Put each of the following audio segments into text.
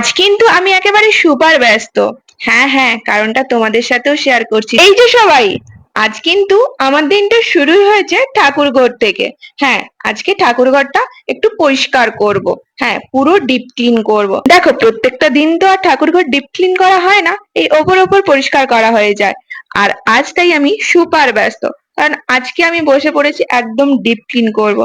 আজ কিন্তু আমি একেবারে সুপার ব্যস্ত। হ্যাঁ হ্যাঁ কারণটা তোমাদের সাথেও শেয়ার করছি। এই যে সবাই, আজ কিন্তু আমার দিনটা শুরু হয়েছে ঠাকুরঘর থেকে। হ্যাঁ আজকে ঠাকুরঘরটা একটু পরিষ্কার করব। হ্যাঁ পুরো ডিপ ক্লিন করব। দেখো, প্রত্যেকটা দিন তো আর ঠাকুরঘর ডিপ ক্লিন করা হয় না, এই ওপর ওপর পরিষ্কার করা হয়ে যায়। আর আজ তাই আমি সুপার ব্যস্ত, কারণ আজকে আমি বসে পড়েছি একদম ডিপ ক্লিন করব।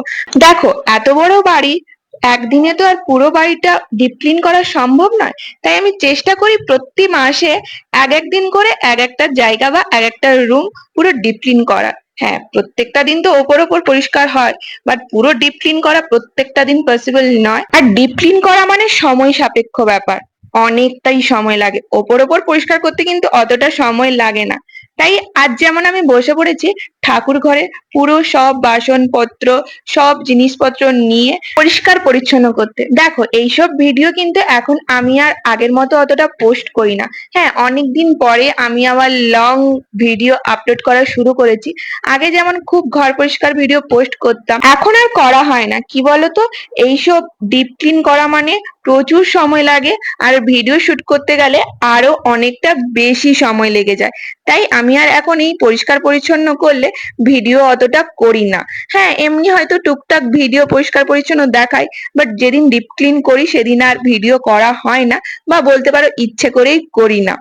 দেখো, এত বড় বাড়ি একদিনে তো আর পুরো বাড়িটা ডিপ ক্লিন করা সম্ভব নয়। তাই আমি চেষ্টা করি প্রতি মাসে এক এক দিন করে এক একটা জায়গা বা এক একটা রুম পুরো ডিপ ক্লিন করা। হ্যাঁ প্রত্যেকটা দিন তো ওপর ওপর পরিষ্কার হয় বাট পুরো ডিপ ক্লিন করা প্রত্যেকটা দিন পসিবল নয়। আর ডিপ ক্লিন করা মানে সময় সাপেক্ষ ব্যাপার। অনেকটাই সময় লাগে। ওপর ওপর পরিষ্কার করতে কিন্তু অতটা সময় লাগে না। তাই আজ যেমন আমি বসে পড়েছি, ঠাকুর ঘরে পুরো সব বাসনপত্র, সব জিনিসপত্র নিয়ে পরিষ্কার পরিচ্ছন্ন করতে। দেখো, এইসব ভিডিও কিন্তু এখন আমি আর আগের মতো অতটা পোস্ট করি না। হ্যাঁ অনেকদিন পরে আমি আবার লং ভিডিও আপলোড করা শুরু করেছি। আগে যেমন খুব ঘর পরিষ্কার ভিডিও পোস্ট করতাম, এখন আর করা হয় না। কি বলতো? এইসব ডিপ ক্লিন করা মানে প্রচুর সময় লাগে আর ভিডিও শুট করতে গেলে আরও অনেকটা বেশি সময় লেগে যায়। তাই আমি আর এখন এই পরিষ্কার পরিচ্ছন্ন করলে ভিডিও অতটা করি না। হ্যাঁ এমনি হয়তো টুকটাক ভিডিও পরিষ্কার পরিচ্ছন্ন দেখাই বাট যেদিন ডিপ ক্লিন করি সেদিন আর ভিডিও করা হয় না বা বলতে পারো ইচ্ছে করেই করি না।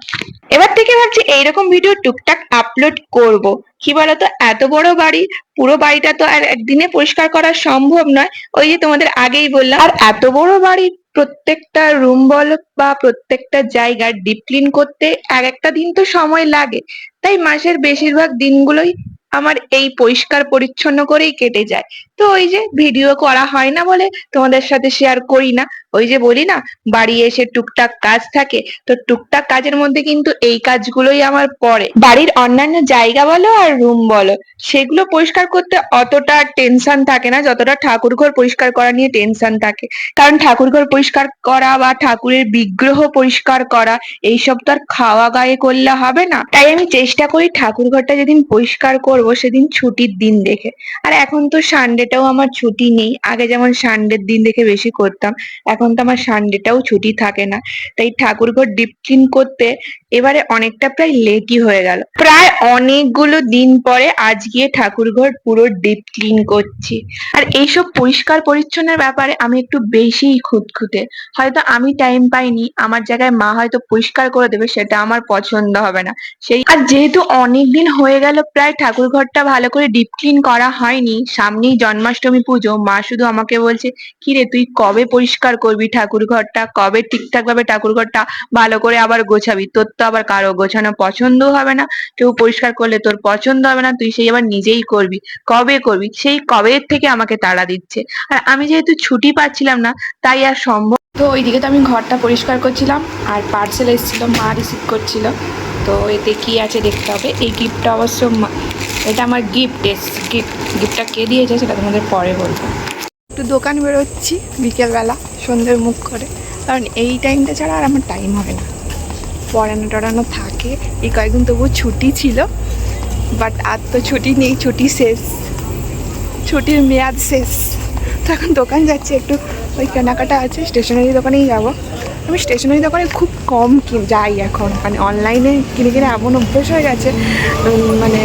এবার থেকে ভাবছি এইরকম ভিডিও টুকটাক আপলোড করব। কি বলতো? এত বড় বাড়ি, পুরো বাড়িটা তো আর একদিনে পরিষ্কার করা সম্ভব নয়। ওই যে তোমাদের আগেই বললাম, আর এত বড় বাড়ি, প্রত্যেকটা রুম বল বা প্রত্যেকটা জায়গা ডিপ ক্লিন করতে এক একটা দিন তো সময় লাগে। তাই মাসের বেশিরভাগ দিনগুলোই আমার এই পরিষ্কার পরিচ্ছন্ন করেই কেটে যায়। তো ওই যে ভিডিও করা হয় না বলে তোমাদের সাথে শেয়ার করি না। ওই যে বলি না, বাড়ি এসে টুকটাক কাজ থাকে, তো টুকটাক কাজের মধ্যে কিন্তু এই কাজগুলোই আমার পড়ে। বাড়ির অন্যান্য জায়গা বলো আর রুম বলো, সেগুলো পরিষ্কার করতে অতটা টেনশন থাকে না, যতটা ঠাকুর ঘর পরিষ্কার করা নিয়ে টেনশন থাকে। কারণ ঠাকুর ঘর পরিষ্কার করা বা ঠাকুরের বিগ্রহ পরিষ্কার করা, এইসব তো আর খাওয়া গায়ে করলে হবে না। তাই আমি চেষ্টা করি ঠাকুর ঘরটা যেদিন পরিষ্কার করব সেদিন ছুটির দিন দেখে। আর এখন তো সানডেটাও আমার ছুটি নেই। আগে যেমন সানডের দিন দেখে বেশি করতাম, এখন তো আমার সানডেটাও ছুটি থাকে না। তাই ঠাকুর ঘর ডিপ ক্লিন করতে এবারে অনেকটা প্রায় লেটই হয়ে গেল। প্রায় অনেকগুলো দিন পরে আজ গিয়ে ঠাকুর ঘর পুরো ডিপ ক্লিন করছি। আর এইসব পরিষ্কার পরিচ্ছন্নের ব্যাপারে আমি একটু বেশিই খুঁতখুঁতে। হয়তো আমি টাইম পাইনি, আমার জায়গায় মা হয়তো পরিষ্কার করে দেবে, সেটা আমার পছন্দ হবে না। সেই আর যেহেতু অনেক দিন হয়ে গেল প্রায় ঠাকুর ঘরটা ভালো করে ডিপ ক্লিন করা হয়নি। সামনেই জন্মাষ্টমী পুজো। মা শুধু আমাকে বলছে কি রে তুই কবে পরিষ্কার করবি ঠাকুর ঘরটা? কবে ঠিকঠাক ভাবে ঠাকুর ঘরটা ভালো করে আবার গোছাবি? তোর তো আবার কারও গোছানো পছন্দ হবে না। কেউ পরিষ্কার করলে তোর পছন্দ হবে না। তুই সেই আবার নিজেই করবি। কবে করবি? সেই কবে থেকে আমাকে তাড়া দিচ্ছে। আর আমি যেহেতু ছুটি পাচ্ছিলাম না, তাই আর সম্ভব তো ওইদিকে তো আমি ঘরটা পরিষ্কার করছিলাম। আর পার্সেল এসেছিল, মা রিসিভ করছিল। তো এতে কি আছে দেখতে হবে। এই গিফটটা অবশ্য এটা আমার গিফট গিফট গিফটটা কে দিয়েছে সেটা তোমাদের পরে বলব। একটু দোকান বেরোচ্ছি বিকেলবেলা, সন্ধ্যের মুখ করে। কারণ এই টাইমটা ছাড়া আর আমার টাইম হবে না। পড়ানো টড়ানো থাকে। এই কয়েকদিন তবুও ছুটি ছিল বাট আর তো ছুটি নেই, ছুটি শেষ। ছুটির মেয়াদ শেষ। তো এখন দোকান যাচ্ছি, একটু ওই কেনাকাটা আছে স্টেশনারি দোকানেই যাব। আমি স্টেশনারি দোকানে খুব কম যাই এখন। মানে অনলাইনে কিনে কিনে এমন অভ্যেস হয়ে গেছে মানে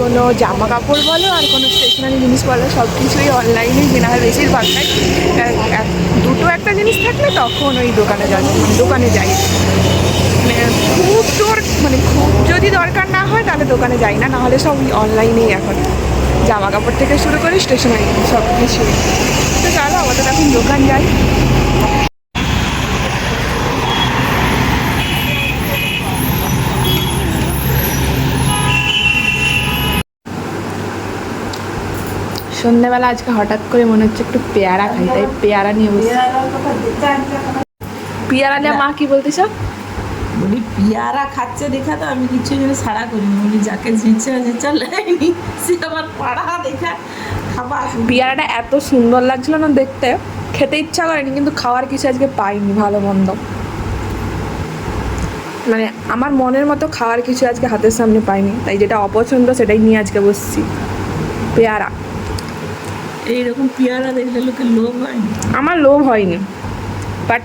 কোনো জামা কাপড় বলো আর কোনো স্টেশনারি জিনিস বলো, সব কিছুই অনলাইনে কেনা হয় বেশিরভাগটাই। দুটো একটা জিনিস থাকলে তখন ওই দোকানে যাই দোকানে যাই। মানে খুব তোর মানে খুব যদি দরকার না হয় তাহলে দোকানে যাই না, নাহলে সব অনলাইনেই এখন। জামা কাপড় থেকে শুরু করে স্টেশনারি সব কিছুই। তো চলো আমাদের এখন দোকান যাই। সন্ধ্যাবেলা আজকে হঠাৎ করে মনে হচ্ছে একটু পেয়ারা খাই তাই পেয়ারা নিয়ে বসে। পেয়ারা নিয়ে মা কি বলতেছ? বলি পিয়ারা খাচ্ছে দেখা তো আমি কিছু যেন সাড়া করিনি। বলি যাকে ঝেঁচা ঝেঁচা লাইনি সে আমার পাড়া দেখা খাবার পেয়ারাটা এত সুন্দর লাগছিল না দেখতে? খেতে ইচ্ছা করেনি কিন্তু খাওয়ার কিছু আজকে পাইনি ভালো মন্দ। মানে আমার মনের মতো খাওয়ার কিছু আজকে হাতের সামনে পাইনি তাই যেটা অপছন্দ সেটাই নিয়ে আজকে বসছি। পেয়ারা। এইরকম পেয়ারা দেখলে লোকের লোভ হয় আমার লোভ হয়নি বাট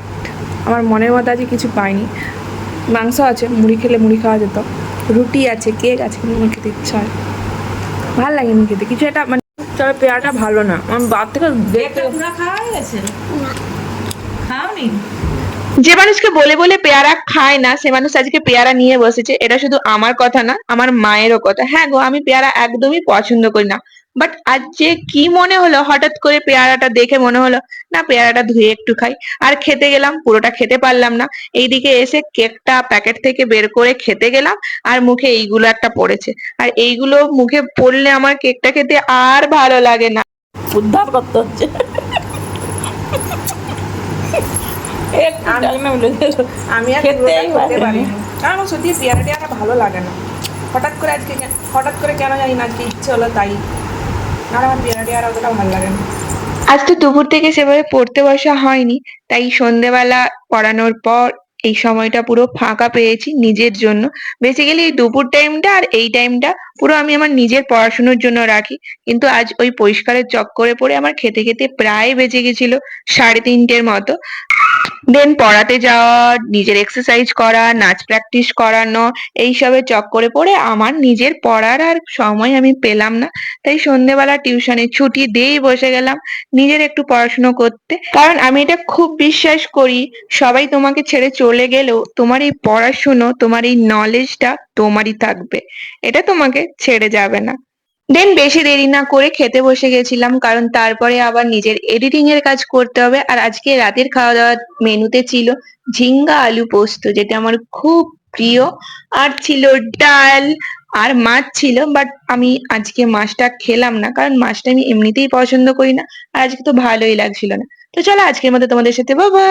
আমার মনের মতো আজকে কিছু পাইনি। মাংস আছে মুড়ি খেলে মুড়ি খাওয়া যেত। রুটি আছে কেক আছে কিন্তু আমার খেতে ইচ্ছা হয় ভালো লাগে না খেতে কিছু একটা মানে তবে পেয়ারাটা ভালো না। আমার বার থেকে দেখতে খাওয়া গেছে? খাওনি? যে মানুষকে বলে বলে পেয়ারা খায় না সে মানুষ আজকে পেয়ারা নিয়ে বসেছে এটা শুধু আমার কথা না আমার মায়েরও কথা। হ্যাঁ গো আমি পেয়ারা একদমই পছন্দ করি না। বাট আজ যে কি মনে হলো হঠাৎ করে পেয়ারাটা দেখে মনে হলো না পেয়ারাটা ধুয়ে একটু খাই। আর খেতে গেলাম পুরোটা খেতে পারলাম না। এইদিকে এসে কেকটা প্যাকেট থেকে বের করে খেতে গেলাম আর মুখে এইগুলো একটা পড়েছে। আর এইগুলো মুখে পড়লে আমার কেকটা খেতে আর ভালো লাগে না। উদ্ধার করতে হচ্ছে। আমি আর আমার সত্যি পেয়ারা টেয়ারা ভালো লাগে না। হঠাৎ করে আজকে হঠাৎ করে কেন জানি না আজকে ইচ্ছে হলো তাই। আজ তো দুপুর থেকে সেভাবে পড়তে বসা হয়নি, তাই সন্ধেবেলা পড়ানোর পর এই সময়টা পুরো ফাঁকা পেয়েছি নিজের জন্য। বেসিক্যালি এই দুপুর টাইমটা আর এই টাইমটা পুরো আমি আমার নিজের পড়াশোনার জন্য রাখি। কিন্তু আজ ওই পরিষ্কারের চক্করে পড়ে আমার খেতে খেতে প্রায় বেজে গেছিল সাড়ে তিনটের মতো। দেন পড়াতে যাওয়া, নিজের এক্সারসাইজ করা, নাচ প্র্যাকটিস করানো এইসবের চক্করে পড়ে আমার নিজের পড়ার আর সময় আমি পেলাম না। তাই সন্ধেবেলা টিউশনে ছুটি দিয়েই বসে গেলাম নিজের একটু পড়াশুনো করতে। কারণ আমি এটা খুব বিশ্বাস করি, সবাই তোমাকে ছেড়ে চলে গেলেও তোমার এই পড়াশুনো, তোমার এই নলেজটা তোমারই থাকবে। এটা তোমাকে ছেড়ে যাবে না। দেন বেশি দেরি না করে খেতে বসে গেছিলাম, কারণ তারপরে আবার নিজের এডিটিং এর কাজ করতে হবে। আর আজকে রাতের খাওয়া দাওয়ার মেনুতে ছিল ঝিঙ্গা আলু পোস্ত, যেটা আমার খুব প্রিয়। আর ছিল ডাল, আর মাছ ছিল বাট আমি আজকে মাছটা খেলাম না, কারণ মাছটা আমি এমনিতেই পছন্দ করি না, আর আজকে তো ভালোই লাগছিল না। তো চলো আজকের মতো তোমাদের সাথে বাবা